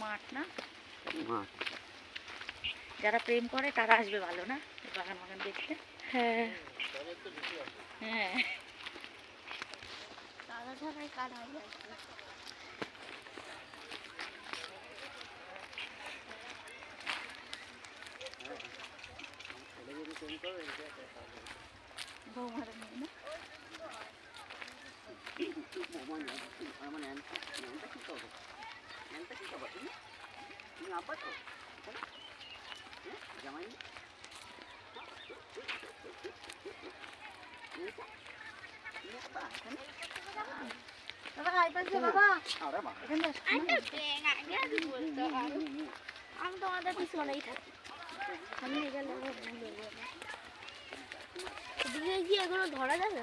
মাঠ না? যারা প্রেম করে তারা আসবে ভালো না? বাগান বাগান দেখতে? হ্যাঁ। হ্যাঁ। দাদা ছাড়াই কার হবে আমি তোমাদের পিছনেই থাকি। আমি গেলে আমার ভুল হয়ে যাবে এদিকে কি এগুলো ধরা যাবে।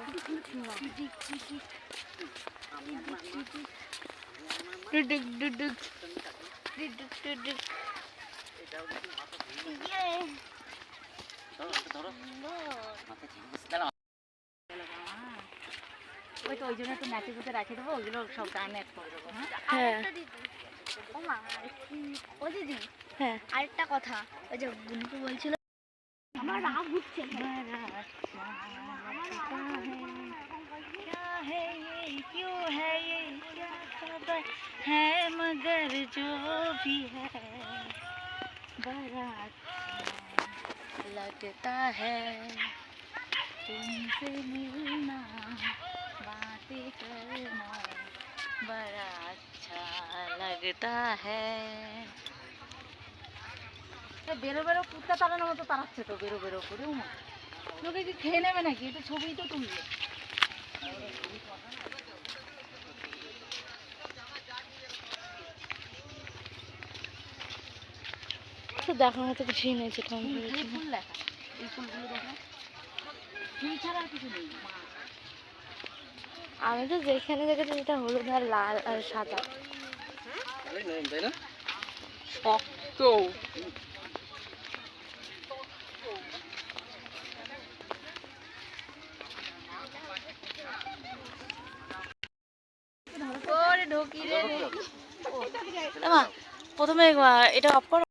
ওই তো ওই জন্য তো নাচে গুতে রাখে দেবো ওগুলো সব গানে অ্যাড করে দেবো হ্যাঁ? হ্যাঁ। ও মা ও দিদি। হ্যাঁ। আরেকটা কথা ওই যে বুনুকে বলছিল আমার রাগ উঠছে। है मगर जो भी है बड़ा अच्छा लगता है तुमसे मिलना बातें करना बड़ा अच्छा लगता है এ বেরো বেরো কুত্তা তাড়ানোর মতো তাড়াচ্ছে তো বেরো বেরো করে উমা লোকে কি খেয়ে নেবে নাকি একটু ছবিই তো তুলবে তো দেখার মতো কিছুই নেই যেটা আমি ফুল খালি ভেবেছিলাম ফুল দেখা এই ফুলগুলো দেখা। ফুল ছাড়া আর কিছু নেই। আমি তো যেখানে দেখেছি সেটা হলুদ আর লাল আর সাদা। প্রথমে এটা অফ করো।